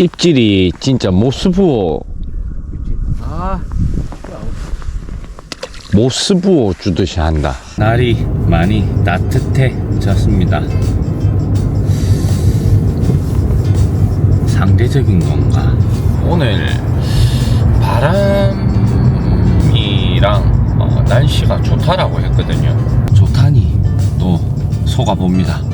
입질이 진짜 모스부어 아, 모스부어 주듯이 한다. 날이 많이 따뜻해졌습니다. 상대적인 건가? 오늘 바람이랑 어, 날씨가 좋다라고 했거든요. 좋다니 또 속아봅니다.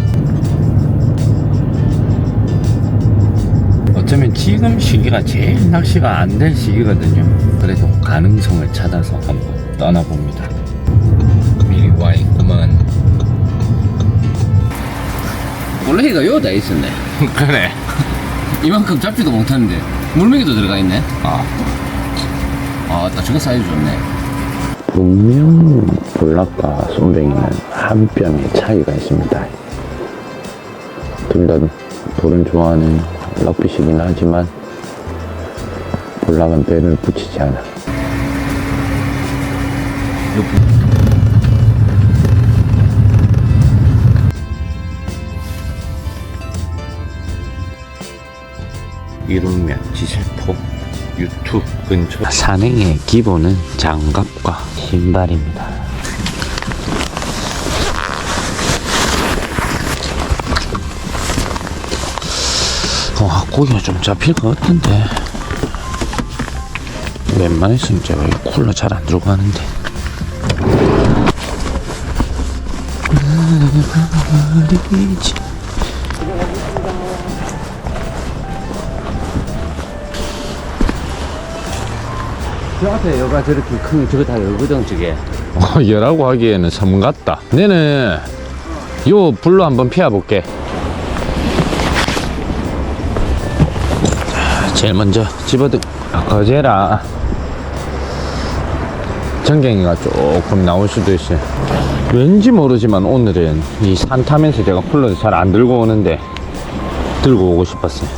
어쩌면 지금 시기가 제일 낚시가 안 될 시기거든요. 그래도 가능성을 찾아서 한번 떠나봅니다. 미리 와 있구만. 원래 이가 여기다 있었네. 그래. 이만큼 잡지도 못하는데 물메기도 들어가 있네. 아. 아, 나 저거 사이즈 좋네. 분명 볼락과 쏨뱅이는 한 뼘의 차이가 있습니다. 둘 다 돌은 좋아하는 락피시긴 하지만 볼락은 배를 붙이지 않아. 이루면 지세포 유튜브 근처 산행의 기본은 장갑과 신발입니다. 와 고기가 좀 잡힐 것 같은데 웬만했으면 제가 이 쿨러 잘 안 들고 가는데 버리지. 저 앞에 여가 저렇게 큰 저거 다 여거든, 저게. 어, 열하고 하기에는 섬 같다. 내는 요 불로 한번 피워볼게. 제일 먼저 집어들. 아까 제라 전갱이가 조금 나올 수도 있어요. 왠지 모르지만 오늘은 이 산 타면서 제가 쿨러를 잘안 들고 오는데 들고 오고 싶었어요.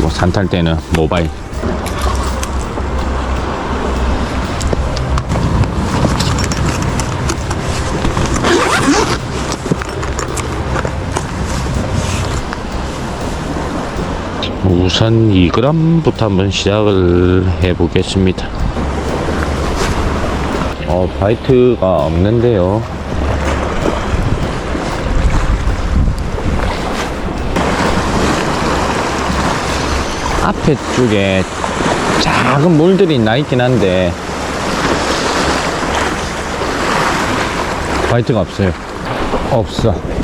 뭐산탈 때는 모바일. 우선 2g부터 한번 시작을 해 보겠습니다. 어, 바이트가 없는데요. 앞에 쪽에 작은 물들이 나 있긴 한데 바이트가 없어요. 없어.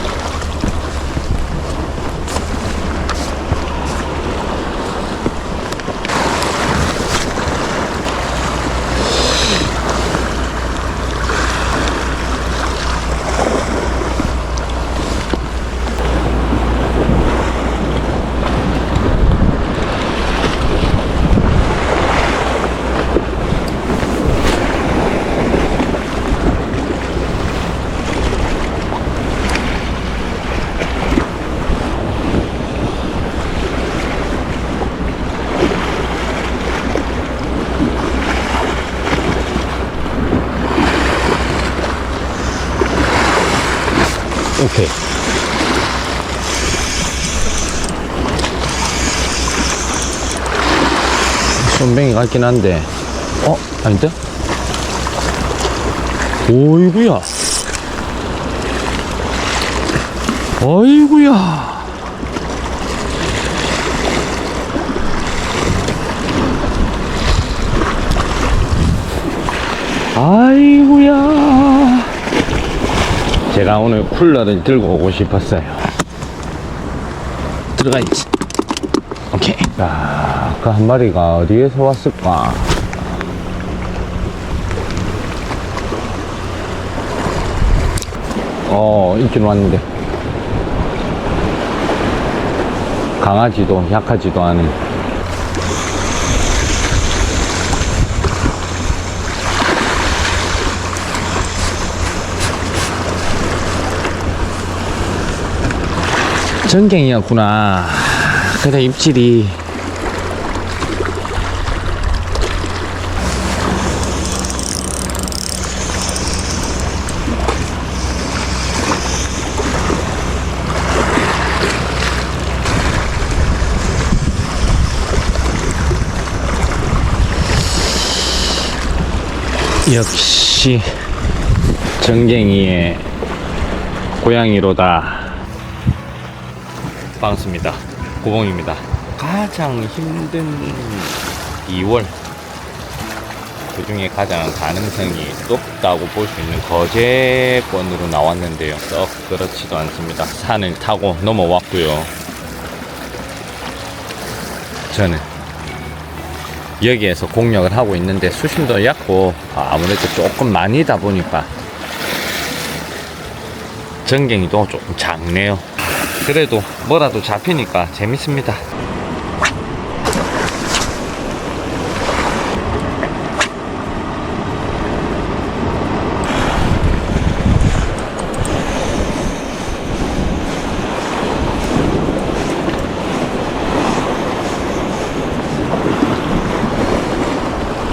오케이. 손뱅이 같긴 한데, 어? 아닌데? 오이구야. 어이구야. 아이구야. 제가 오늘 쿨러를 들고 오고 싶었어요. 들어가 있지. 오케이. 야, 그한 마리가 어디에서 왔을까? 어, 있긴 왔는데. 강하지도 약하지도 않은. 전갱이였구나. 그래 입질이. 역시 전갱이의 고양이로다. 반갑습니다. 고봉입니다. 가장 힘든 2월. 그 중에 가장 가능성이 높다고 볼 수 있는 거제권으로 나왔는데요. 썩 그렇지도 않습니다. 산을 타고 넘어왔고요. 저는 여기에서 공략을 하고 있는데 수심도 얕고 아무래도 조금 많이다 보니까 전갱이도 조금 작네요 그래도 뭐라도 잡히니까 재밌습니다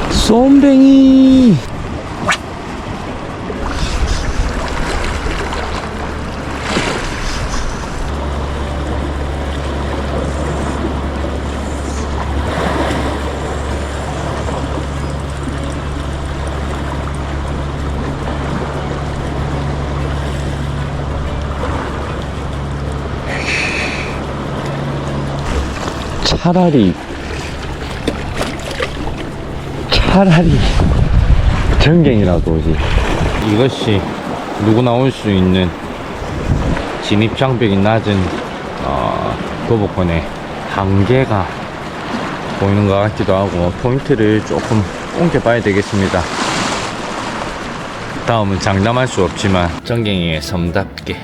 쏨뱅이 차라리 차라리 전갱이라도 오지 이것이 누구나 올 수 있는 진입 장벽이 낮은 어, 도보권의 한계가 보이는 것 같기도 하고 포인트를 조금 옮겨봐야 되겠습니다. 다음은 장담할 수 없지만 전갱이의 섬답게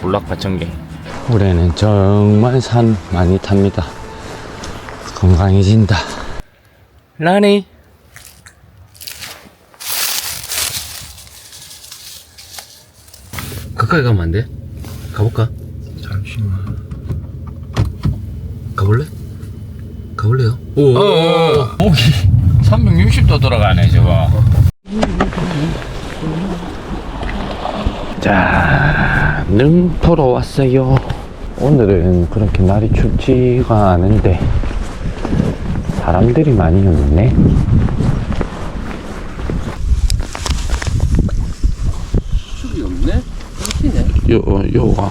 볼락파 전갱 올해는 정말 산 많이 탑니다 건강해진다 라니 가까이 가면 안 돼? 가볼까? 잠시만. 가볼래? 가볼래요? 오, 목이 360도 돌아가네 저거 자 능포로 왔어요 오늘은 그렇게 날이 춥지가 않은데 사람들이 많이 없네 술이 없네? 그렇지네. 요, 요가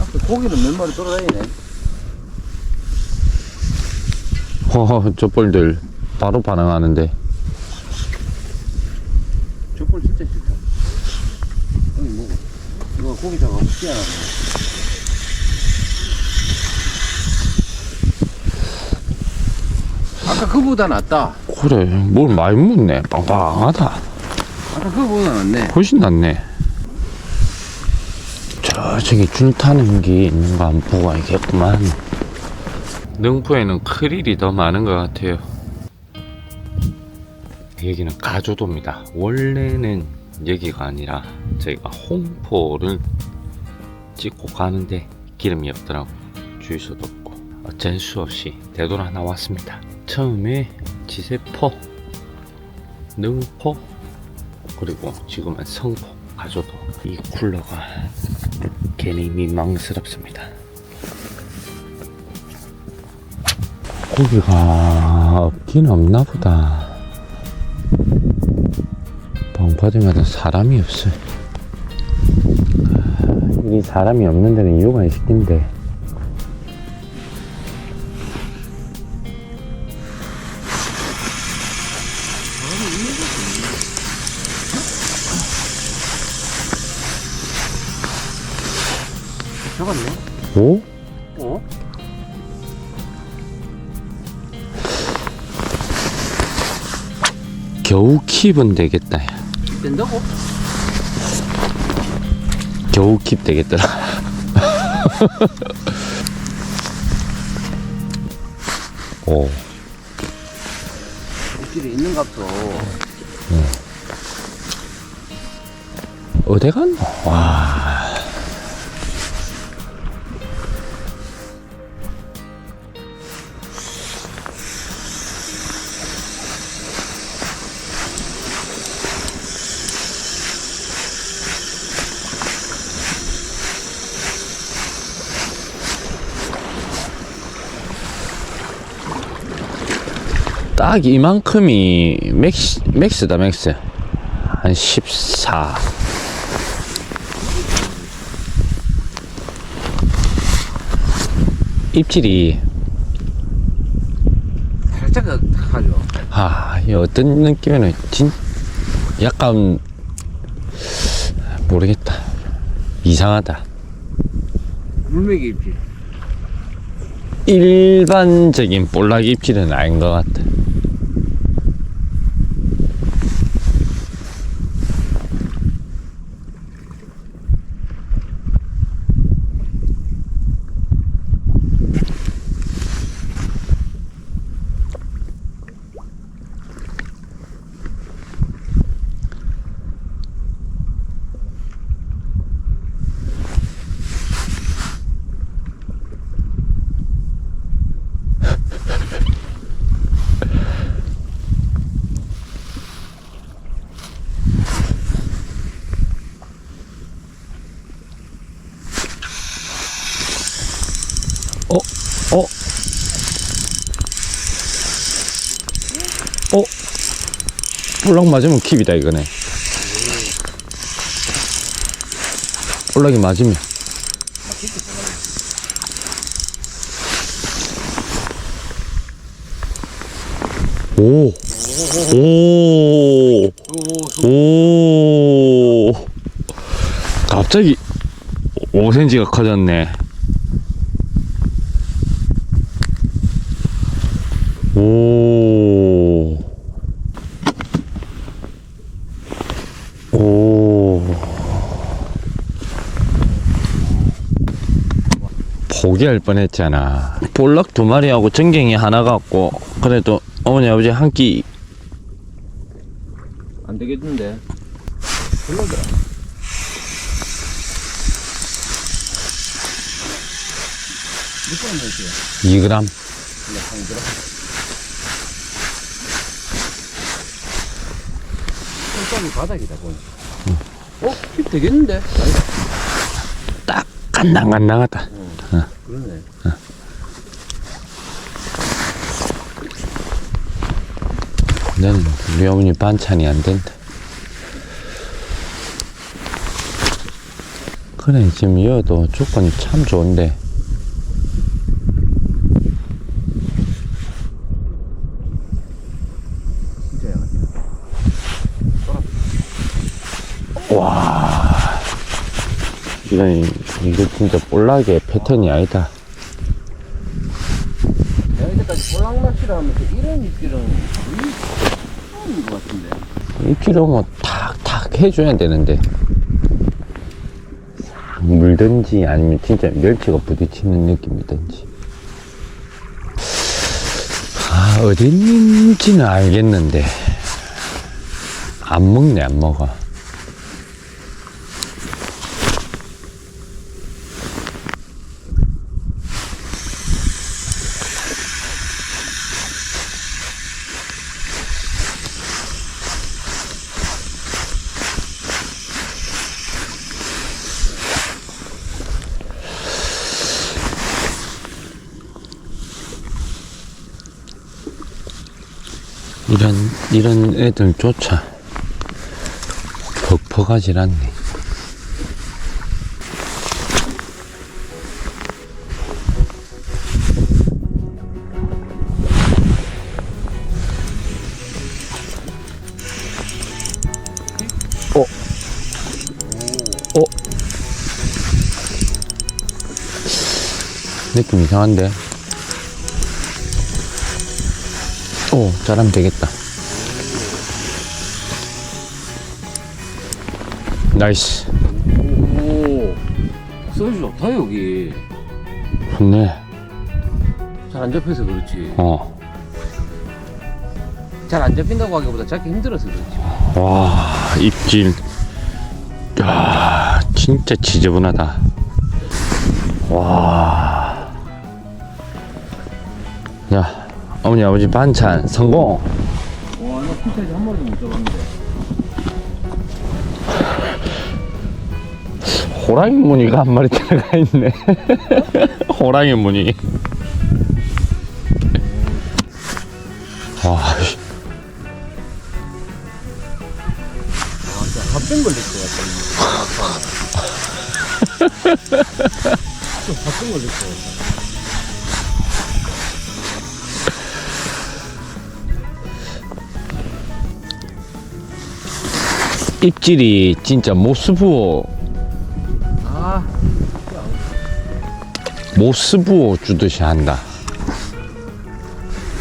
앞에 고기는 몇 마리 돌아다니네. 허허 저 뻘들 바로 반응하는데 저볼 진짜 싫다. 아니, 뭐, 이거 잡아서 뛰어나네. 아까 그보다 낫다. 그래 뭘 많이 묻네 빵빵하다 아까 그보다 낫네. 훨씬 낫네. 저쪽에 줄 타는 게 있는 거 안 보고 알겠구만. 능포에는 크릴이 더 많은 것 같아요. 여기는 가조도입니다. 원래는 여기가 아니라 저희가 홍포를 찍고 가는데 기름이 없더라고. 주유소도 없고 어쩔 수 없이 되돌아 나왔습니다. 처음에 지세포, 능포, 그리고 지금은 성포 가져도 이 쿨러가 괜히 민망스럽습니다. 고기가 없긴 없나 보다. 방파제마다 사람이 없어요. 아, 이 사람이 없는 데는 이유가. 잡았네. 오? 어? 겨우 킵은 되겠다. 야. 된다고? 겨우 킵 되겠더라. 오. 입질이 있는 값도. 어디 갔노? 와. 딱 이만큼이 맥스, 맥스다, 맥스. 한 14. 입질이, 살짝 하죠. 아, 이 어떤 느낌에는 진, 약간, 모르겠다. 이상하다. 물맥이 입질. 일반적인 볼락 입질은 아닌 것 같아. 어, 어, 어, 볼락 맞으면 킵이다 이거네. 볼락이 맞으면. 오, 오, 오, 갑자기 5cm가 커졌네. 오. 오. 포기할 뻔했잖아. 볼락 두 마리하고 전갱이 하나 갖고 그래도 어머니 아버지 한 끼 안 되겠는데. 불러더라. 몇번넣 을게요? 2g. 그냥 한 그램. 손톱이 바닥이다, 보니. 어? 힙 되겠는데? 아니, 딱 간당간당하다. 그러네. 나는 우리 어머니 반찬이 안 된다. 그래 지금 이어도 조건이 참 좋은데 진짜 야간다. 이건 이거 진짜 볼락의 패턴이 아니다. 내가 이제까지 볼락 낚시를 하면서 이런 입질은 거의 처음인 것 같은데. 입질을 뭐 탁탁 해줘야 되는데. 싹 물든지 아니면 진짜 멸치가 부딪히는 느낌이든지. 아 어디 있는지는 알겠는데. 안 먹네 안 먹어 이런 이런 애들조차 퍽퍽하질 않네 어? 어? 느낌 이상한데? 오, 잘하면 되겠다. 나이스. 오, 사이즈 좋다, 여기. 좋네. 잘 안 잡혀서 그렇지. 어. 잘 안 잡힌다고 하기보다 잡기 힘들어서 그렇지. 와, 입질. 야, 진짜 지저분하다. 와. 야, 어머니, 아버지 반찬 성공. 와, 나 피타지 한 마리도 못 잡았는데. 호랑이 무늬가 한 마리 들어가 있네. 호랑이 무늬. 입질이 진짜 모스부어 아. 모스부어 주듯이 한다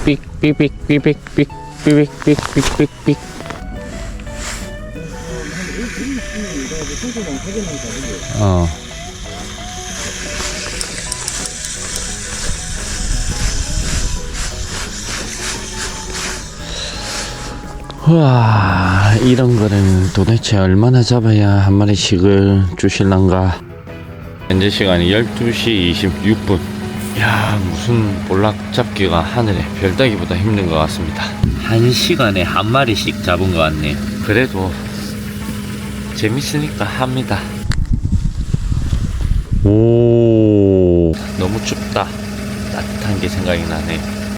삑삑삑삑삑삑 삑삑삑삑 어. 우와 이런 거는 도대체 얼마나 잡아야 한 마리씩을 주실란가? 현재 시간이 12시 26분. 야 무슨 볼락 잡기가 하늘에 별 따기보다 힘든 것 같습니다. 한 시간에 한 마리씩 잡은 것 같네요 그래도 재밌으니까 합니다. 오. 너무 춥다. 따뜻한 게 생각이 나네